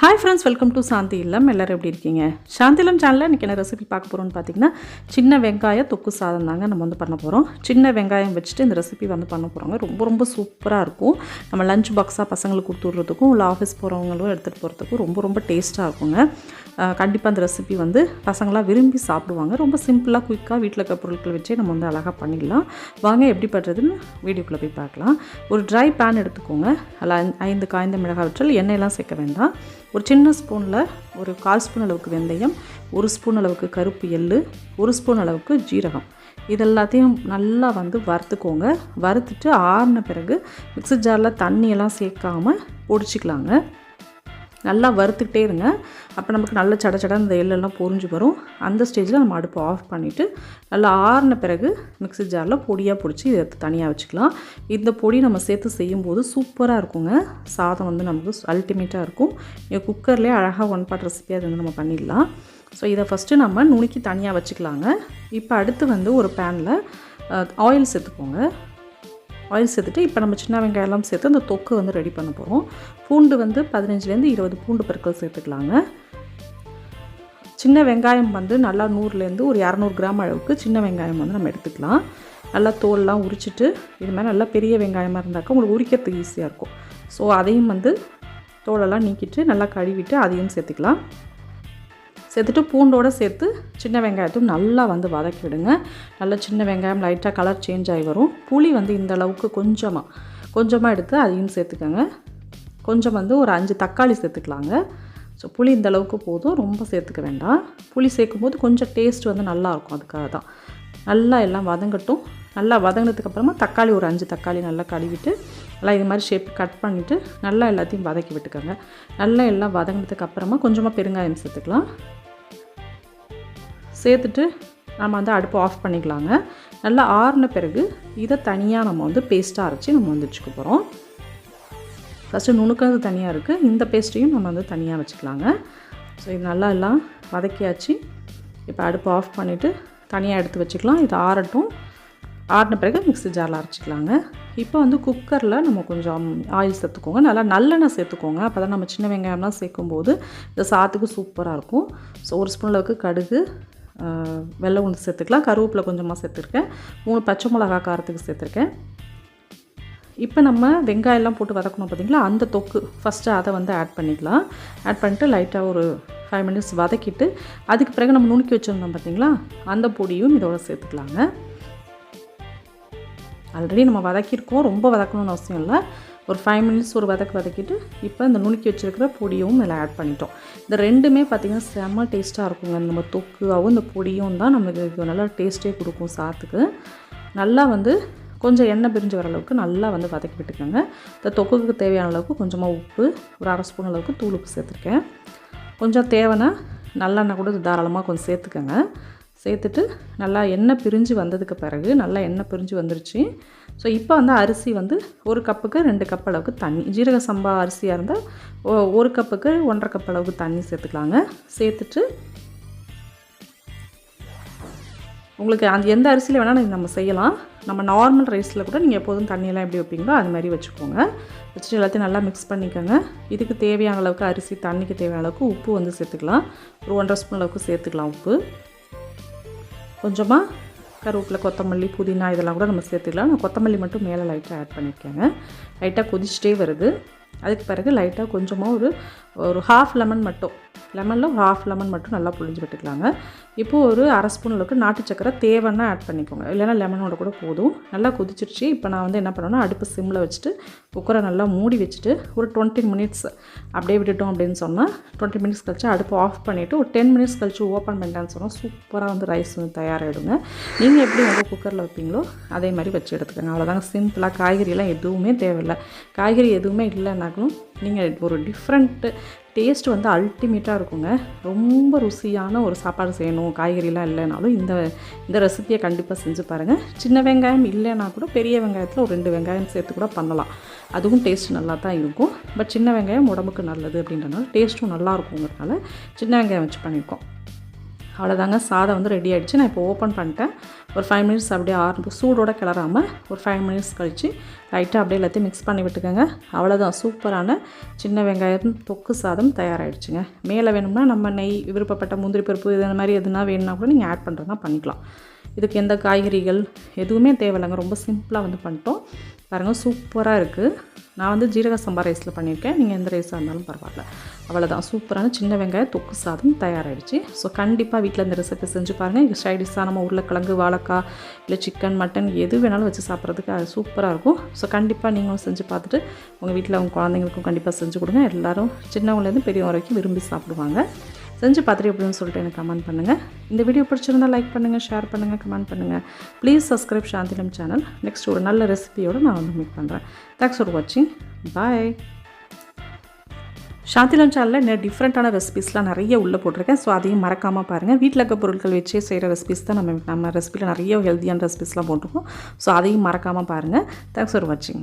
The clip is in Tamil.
Hi friends welcome to Shanthi Illam எல்லோரும் எப்படி இருக்கீங்க? சாந்தி இல்லம் சேனலில் இன்றைக்கி என்ன ரெசிபி பார்க்க போகிறோம்னு பார்த்தீங்கன்னா சின்ன வெங்காய தொக்கு சாதம் தாங்க நம்ம வந்து பண்ண போகிறோம் சின்ன வெங்காயம் வச்சுட்டு இந்த ரெசிபி வந்து பண்ண போகிறோங்க ரொம்ப ரொம்ப சூப்பராக இருக்கும். நம்ம லஞ்ச் பாக்ஸாக பசங்களுக்கு கொடுத்து விட்றதுக்கும் இல்லை ஆஃபீஸ் போகிறவங்களும் எடுத்துகிட்டு போகிறதுக்கும் ரொம்ப ரொம்ப டேஸ்ட்டாக இருக்குங்க. கண்டிப்பாக அந்த ரெசிபி வந்து பசங்களாக விரும்பி சாப்பிடுவாங்க. ரொம்ப சிம்பிளாக குயிக்காக வீட்டில் இருக்க பொருட்கள் வச்சே நம்ம வந்து அழகாக பண்ணிடலாம். வாங்க எப்படி பண்ணுறதுன்னு வீடியோக்குள்ளே போய் பார்க்கலாம். ஒரு ட்ரை பேன் எடுத்துக்கோங்க. அதில் ஐந்து- ஐந்து காய்ந்த மிளகாய் வற்றல் எண்ணெயெல்லாம் சேர்க்க வேண்டாம். ஒரு சின்ன ஸ்பூனில் ஒரு கால் ஸ்பூன் அளவுக்கு வெந்தயம் ஒரு ஸ்பூன் அளவுக்கு கருப்பு எள்ளு ஒரு ஸ்பூன் அளவுக்கு ஜீரகம். இது எல்லாத்தையும் நல்லா வந்து வறுத்துக்கோங்க. வறுத்துட்டு ஆறின பிறகு மிக்ஸி ஜாரில் தண்ணியெல்லாம் சேர்க்காமல் பொடிச்சிக்கலாங்க. நல்லா வறுத்துக்கிட்டே இருங்க. அப்போ நமக்கு நல்ல சட சட இந்த எள்ளெல்லாம் பொறிஞ்சு வரும். அந்த ஸ்டேஜில் நம்ம அடுப்பை ஆஃப் பண்ணிவிட்டு நல்லா ஆறின பிறகு மிக்ஸி ஜாரில் பொடியாக பிடிச்சி இதை எடுத்து தனியாக வச்சுக்கலாம். இந்த பொடி நம்ம சேர்த்து செய்யும்போது சூப்பராக இருக்குங்க. சாதம் வந்து நமக்கு அல்டிமேட்டாக இருக்கும். இங்கே குக்கர்லேயே அழகாக ஒன் பாட் ரெசிபி அது வந்து நம்ம பண்ணிடலாம். ஸோ இதை ஃபஸ்ட்டு நம்ம நுணுக்கி தனியாக வச்சுக்கலாங்க. இப்போ அடுத்து வந்து ஒரு பேனில் ஆயில் சேர்த்துக்கோங்க. ஆயில் சேர்த்துட்டு இப்போ நம்ம சின்ன வெங்காயம்லாம் சேர்த்து அந்த தொக்கு வந்து ரெடி பண்ண போகிறோம் பூண்டு வந்து பதினஞ்சுலேருந்து இருபது பூண்டு பற்கள் சேர்த்துக்கலாங்க. சின்ன வெங்காயம் வந்து நல்லா நூறுலேருந்து ஒரு இரநூறு கிராம் அளவுக்கு சின்ன வெங்காயம் வந்து நம்ம எடுத்துக்கலாம். நல்லா தோல்லாம் உரிச்சிட்டு இது மாதிரி நல்லா பெரிய வெங்காயமாக இருந்தாக்கா உங்களுக்கு உரிக்கிறதுக்கு ஈஸியாக இருக்கும். ஸோ அதையும் வந்து தோலெல்லாம் நீக்கிட்டு நல்லா கழுவிட்டு அதையும் சேர்த்துக்கலாம். சேர்த்துட்டு பூண்டோடு சேர்த்து சின்ன வெங்காயத்தையும் நல்லா வந்து வதக்கி விடுங்க. நல்லா சின்ன வெங்காயம் லைட்டாக கலர் சேஞ்ச் ஆகி வரும். புளி வந்து இந்த அளவுக்கு கொஞ்சமாக கொஞ்சமாக எடுத்து அதையும் சேர்த்துக்கோங்க. கொஞ்சம் வந்து ஒரு அஞ்சு தக்காளி சேர்த்துக்கலாங்க. ஸோ புளி இந்த அளவுக்கு போதும். ரொம்ப சேர்த்துக்க வேண்டாம். புளி சேர்க்கும்போது கொஞ்சம் டேஸ்ட் வந்து நல்லாயிருக்கும் அதுக்காக தான். நல்லா எல்லாம் வதங்கட்டும். நல்லா வதங்கினதுக்கப்புறமா தக்காளி ஒரு அஞ்சு தக்காளி நல்லா கழுவிட்டு நல்லா இது மாதிரி ஷேப் கட் பண்ணிவிட்டு நல்லா எல்லாத்தையும் வதக்கி விட்டுக்கோங்க. நல்லா எல்லாம் வதங்கினதுக்கப்புறமா கொஞ்சமாக பெருங்காயம் சேர்த்துக்கலாம். சேர்த்துட்டு நம்ம வந்து அடுப்பு ஆஃப் பண்ணிக்கலாங்க. நல்லா ஆறின பிறகு இதை தனியாக நம்ம வந்து பேஸ்ட்டாக அரைச்சி நம்ம வந்து வச்சுக்க போகிறோம் ஃபஸ்ட்டு நுணுக்கிறது தனியாக இருக்குது இந்த பேஸ்ட்டையும் நம்ம வந்து தனியாக வச்சுக்கலாங்க. ஸோ இது நல்லா எல்லாம் வதக்கியாச்சு. இப்போ அடுப்பு ஆஃப் பண்ணிவிட்டு தனியாக எடுத்து வச்சுக்கலாம். இது ஆறட்டும். ஆறின பிறகு மிக்ஸி ஜாரில் அரைச்சிக்கலாங்க. இப்போ வந்து குக்கரில் நம்ம கொஞ்சம் ஆயில் சேர்த்துக்கோங்க. நல்லா நல்லெண்ணெய் சேர்த்துக்கோங்க. அப்போ தான் நம்ம சின்ன வெங்காயம்லாம் சேர்க்கும்போது இந்த சாத்துக்கு சூப்பராக இருக்கும். ஸோ ஒரு ஸ்பூன் அளவுக்கு கடுகு வெள்ளை உளுந்து சேர்த்துக்கலாம். கருவேப்பிலை கொஞ்சமாக சேர்த்துருக்கேன். மூணு பச்சை மிளகா காரத்துக்கு சேர்த்துருக்கேன். இப்போ நம்ம வெங்காயம்லாம் போட்டு வதக்கணும் பார்த்திங்களா அந்த தொக்கு ஃபஸ்ட்டு அதை வந்து ஆட் பண்ணிக்கலாம். ஆட் பண்ணிட்டு லைட்டாக ஒரு ஃபைவ் மினிட்ஸ் வதக்கிட்டு அதுக்கு பிறகு நம்ம நுணுக்கி வச்சுருந்தோம் பார்த்தீங்களா அந்த பொடியும் இதோட சேர்த்துக்கலாங்க. ஆல்ரெடி நம்ம வதக்கியிருக்கோம். ரொம்ப வதக்கணும்னு அவசியம் இல்லை. ஒரு ஃபைவ் மினிட்ஸ் ஒரு வதக்கு வதக்கிட்டு இப்போ இந்த நுணுக்கி வச்சுருக்கிற பொடியும் இதில் ஆட் பண்ணிட்டோம். இந்த ரெண்டுமே பார்த்திங்கன்னா செம்ம டேஸ்ட்டாக இருக்குங்க. நம்ம தொக்குவாகவும் இந்த பொடியும் தான் நமக்கு நல்லா டேஸ்ட்டே கொடுக்கும் சாத்துக்கு. நல்லா வந்து கொஞ்சம் எண்ணெய் பிரிஞ்சு வர அளவுக்கு நல்லா வந்து வதக்கி விட்டுக்கோங்க. இந்த தொக்குக்கு தேவையான அளவுக்கு கொஞ்சமாக உப்பு ஒரு அரை ஸ்பூன் அளவுக்கு தூள் உப்பு சேர்த்துருக்கேன். கொஞ்சம் தேவைன்னா நல்லெண்ணெய் கூட தாராளமாக கொஞ்சம் சேர்த்துக்கோங்க. சேர்த்துட்டு நல்லா எண்ணெய் பிரிஞ்சு வந்ததுக்கு பிறகு நல்லா எண்ணெய் பிரிஞ்சு வந்துருச்சு. ஸோ இப்போ வந்து அரிசி வந்து ஒரு கப்புக்கு ரெண்டு கப் அளவுக்கு தண்ணி ஜீரக சம்பா அரிசியாக இருந்தால் ஒரு கப்புக்கு ஒன்றரை கப் அளவுக்கு தண்ணி சேர்த்துக்கலாங்க. சேர்த்துட்டு உங்களுக்கு அந்த எந்த அரிசியில் வேணால் நீங்கள் நம்ம செய்யலாம். நம்ம நார்மல் ரைஸில் கூட நீங்கள் எப்போதும் தண்ணியெல்லாம் எப்படி வைப்பீங்களோ அது மாதிரி வச்சுக்கோங்க. வச்சுட்டு எல்லாத்தையும் நல்லா மிக்ஸ் பண்ணிக்கோங்க. இதுக்கு தேவையான அளவுக்கு அரிசி தண்ணிக்கு தேவையான அளவுக்கு உப்பு வந்து சேர்த்துக்கலாம். ஒரு ஒன்றரை ஸ்பூன் அளவுக்கு சேர்த்துக்கலாம் உப்பு. கொஞ்சமாக கருவேப்பில் கொத்தமல்லி புதினா இதெல்லாம் கூட நம்ம சேர்த்துக்கலாம். நான் கொத்தமல்லி மட்டும் மேலே லைட்டாக ஆட் பண்ணியிருக்கேங்க லைட்டாக கொதிச்சிட்டே வருது. அதுக்கு பிறகு லைட்டாக கொஞ்சமாக ஒரு ஒரு ஹாஃப் லெமன் மட்டும் லெமனில் ஒரு ஹாஃப் லெமன் மட்டும் நல்லா புழிஞ்சு விட்டுக்கலாங்க. இப்போது ஒரு அரை ஸ்பூன் அளவுக்கு நாட்டு சக்கரை தேவைன்னா ஆட் பண்ணிக்கோங்க. இல்லைனா லெமனோட கூட போதும். நல்லா கொதிச்சிருச்சு. இப்போ நான் வந்து என்ன பண்ணேன்னா அடுப்பு சிம்மில் வச்சுட்டு குக்கரை நல்லா மூடி வச்சுட்டு ஒரு டுவெண்ட்டி மினிட்ஸ் அப்படியே விட்டுட்டோம் அப்படின்னு சொன்னால் டுவெண்ட்டி மினிட்ஸ் கழிச்சு அடுப்பு ஆஃப் பண்ணிவிட்டு ஒரு டென் மினிட்ஸ் கழிச்சு ஓப்பன் பண்ணிட்டான்னு சொன்னால் சூப்பராக வந்து ரைஸ் வந்து தயாராகிடுங்க நீங்கள் எப்படி வந்து குக்கரில் வைப்பீங்களோ அதே மாதிரி வச்சு எடுத்துக்கோங்க. அவ்வளோதாங்க சிம்பிளாக காய்கறியெல்லாம் எதுவுமே தேவையில்லை. காய்கறி எதுவுமே இல்லைனாலும் நீங்கள் ஒரு டிஃப்ரெண்ட்டு டேஸ்ட் வந்து அல்டிமேட்டாக இருக்குங்க. ரொம்ப ருசியான ஒரு சாப்பாடு செய்யணும். காய்கறிலாம் இல்லைனாலும் இந்த இந்த ரெசிபியை கண்டிப்பாக செஞ்சு பாருங்கள் சின்ன வெங்காயம் இல்லைன்னா கூட பெரிய வெங்காயத்தில் ஒரு ரெண்டு வெங்காயம் சேர்த்து கூட பண்ணலாம். அதுவும் டேஸ்ட் நல்லா தான் இருக்கும். பட் சின்ன வெங்காயம் உடம்புக்கு நல்லது அப்படின்றனால டேஸ்ட்டும் நல்லா இருக்குங்கிறதுனால சின்ன வெங்காயம் வச்சு பண்ணியிருக்கோம். அவ்வளோதாங்க சாதம் வந்து ரெடி ஆகிடுச்சு நான் இப்போ ஓப்பன் பண்ணிட்டேன். ஒரு ஃபைவ் மினிட்ஸ் அப்படியே ஆரம்பி சூடோட கிளறாமல் ஒரு ஃபைவ் மினிட்ஸ் கழித்து லைட்டாக அப்படியே எல்லாத்தையும் மிக்ஸ் பண்ணி விட்டுக்கோங்க. அவ்வளோதான் சூப்பரான சின்ன வெங்காயம் தொக்கு சாதம் தயாராகிடுச்சுங்க மேலே வேணும்னா நம்ம நெய் விருப்பப்பட்ட முந்திரி பருப்பு இது மாதிரி எதுனா வேணும்னா கூட நீங்கள் ஆட் பண்ணுறதுனா பண்ணிக்கலாம். இதுக்கு எந்த காய்கறிகள் எதுவுமே தேவையில்லைங்க. ரொம்ப சிம்பிளாக வந்து பண்ணிட்டோம். பாருங்கள் சூப்பராக இருக்குது நான் வந்து ஜீரக சம்பா ரைஸில் பண்ணியிருக்கேன். நீங்கள் எந்த ரைஸாக இருந்தாலும் பரவாயில்ல. அவ்வளோதான் சூப்பரான சின்ன வெங்காய தொக்கு சாதம் தயாராகிடுச்சு ஸோ கண்டிப்பாக வீட்டில் இந்த ரெசிபி செஞ்சு பாருங்கள் இது சைடிஷாக நம்ம உருளைக்கிழங்கு வாழைக்காய் இல்லை சிக்கன் மட்டன் எது வேணாலும் வச்சு சாப்பிட்றதுக்கு அது சூப்பராக இருக்கும். ஸோ கண்டிப்பாக நீங்களும் செஞ்சு பார்த்துட்டு உங்கள் வீட்டில் உங்கள் குழந்தைங்களுக்கும் கண்டிப்பாக செஞ்சு கொடுங்க. எல்லோரும் சின்னவங்கலேருந்து பெரியவங்க வரைக்கும் விரும்பி சாப்பிடுவாங்க. செஞ்சு பார்த்துட்டு எப்படின்னு சொல்லிட்டு எனக்கு கமெண்ட் பண்ணுங்கள் இந்த வீடியோ பிடிச்சிருந்தா லைக் பண்ணுங்கள் ஷேர் பண்ணுங்கள் கமெண்ட் பண்ணுங்கள் please subscribe Shanthilam channel next ஒரு நல்ல ரெசிபியோடு நான் வந்து மீட் பண்ணுறேன் தேங்க்ஸ் ஃபார் வாட்சிங் பாய் சாந்திலம் சேனலில் நிறைய டிஃப்ரெண்ட்டான ரெசிபிஸ்லாம் நிறைய உள்ளே போட்டிருக்கேன். ஸோ அதையும் மறக்காமல் பாருங்கள் வீட்டில் இருக்க பொருட்கள் வச்சே செய்கிற ரெசிபிஸ் தான் நம்ம நம்ம ரெசிபியில் நிறைய ஹெல்த்தியான ரெசிபிஸ்லாம் போட்டிருக்கோம். ஸோ அதையும் மறக்காமல் பாருங்கள் தேங்க்ஸ் ஃபார் வாட்சிங்